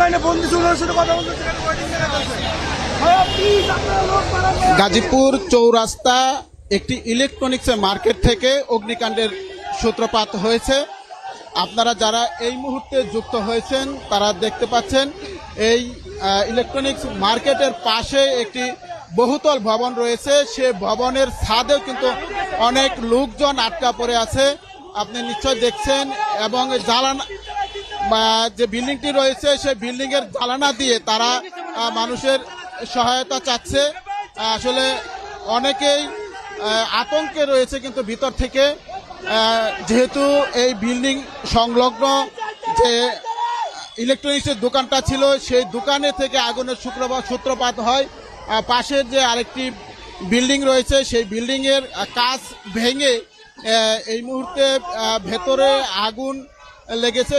লাইনে কথা বলতে। গাজীপুর চৌরাস্তা একটি ইলেকট্রনিক্স মার্কেট থেকে অগ্নিকাণ্ডের সূত্রপাত হয়েছে। আপনারা যারা এই মুহূর্তে যুক্ত হয়েছেন, তারা দেখতে পাচ্ছেন, এই ইলেকট্রনিক্স মার্কেটের পাশে একটি বহুতল ভবন রয়েছে। সে ভবনের ছাদেও কিন্তু অনেক লোকজন আটকা পড়ে আছে। আপনি নিশ্চয় দেখছেন এবং জ্বালানা যে বিল্ডিংটি রয়েছে সেই বিল্ডিং এর জ্বালানা দিয়ে তারা মানুষের সহায়তা চাচ্ছে। আসলে অনেকেই আতঙ্কে রয়েছে কিন্তু ভিতর থেকে। যেহেতু এই বিল্ডিং সংলগ্ন যে ইলেকট্রনিক্সের দোকানটা ছিল, সেই দোকানে থেকে আগুনের শুক্রবার সূত্রপাত হয়। পাশের যে আরেকটি বিল্ডিং রয়েছে, সেই বিল্ডিংয়ের কাজ ভেঙে এই মুহূর্তে ভেতরে আগুন লেগেছে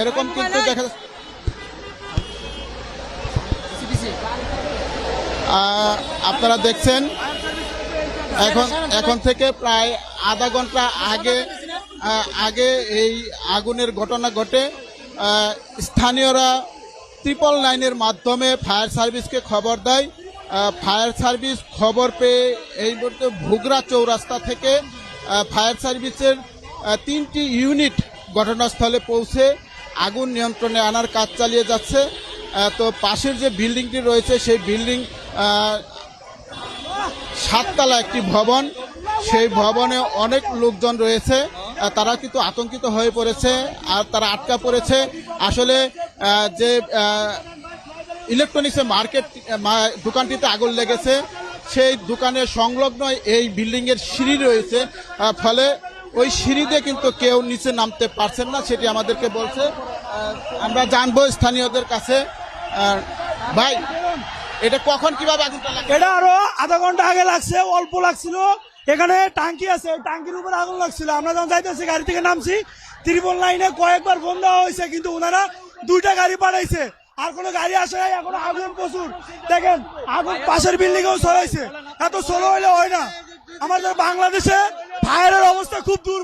এরকম কিন্তু দেখা যাচ্ছে আপনারা দেখছেন এখন এখন থেকে প্রায় আধা ঘণ্টা আগে আগে এই আগুনের ঘটনা ঘটে। স্থানীয়রা ট্রিপল নাইনের মাধ্যমে ফায়ার সার্ভিসকে খবর দেয়। ফায়ার সার্ভিস খবর পেয়ে এই মুহূর্তে ভুগরা চৌরাস্তা থেকে ফায়ার সার্ভিসের তিনটি ইউনিট ঘটনাস্থলে পৌঁছে আগুন নিয়ন্ত্রণে আনার কাজ চালিয়ে যাচ্ছে। তো পাশের যে বিল্ডিংটি রয়েছে, সেই বিল্ডিং সাততলা একটি ভবন। সেই ভবনে অনেক লোকজন রয়েছে। তারা কিন্তু আতঙ্কিত হয়ে পড়েছে আর তারা আটকা পড়েছে। আসলে যে ইলেকট্রনিক্সের মার্কেট দোকানটিতে আগুন লেগেছে। সেই দোকানের সংলগ্ন এই বিল্ডিংয়ের সিঁড়ি রয়েছে। ফলে ওই সিঁড়িতে কিন্তু কেউ নিচে নামতে পারছেন না, সেটি আমাদেরকে বলছে। আমরা জানব স্থানীয়দের কাছে। ভাই, এটা কখন কীভাবে এটা আরও আধা ঘণ্টা আগে লাগছে, অল্প লাগছিল। এখানে টাঙ্কি আছে টাঙ্কির উপরে আগুন লাগছিল। আমরা যখন যাইতেছি, গাড়ি থেকে নামছি, ত্রিপল লাইনে কয়েকবার ফোন দেওয়া হয়েছে, কিন্তু ওনারা দুইটা গাড়ি পাঠাইছে। আর কোনো গাড়ি আসে নাই, এখন আগুন প্রচুর। দেখেন, আগুন পাশের বিল্ডিং এও ছড়াইছে। এত স্লো হইলে হয় না। আমাদের বাংলাদেশে ফায়ারের অবস্থা খুব দূর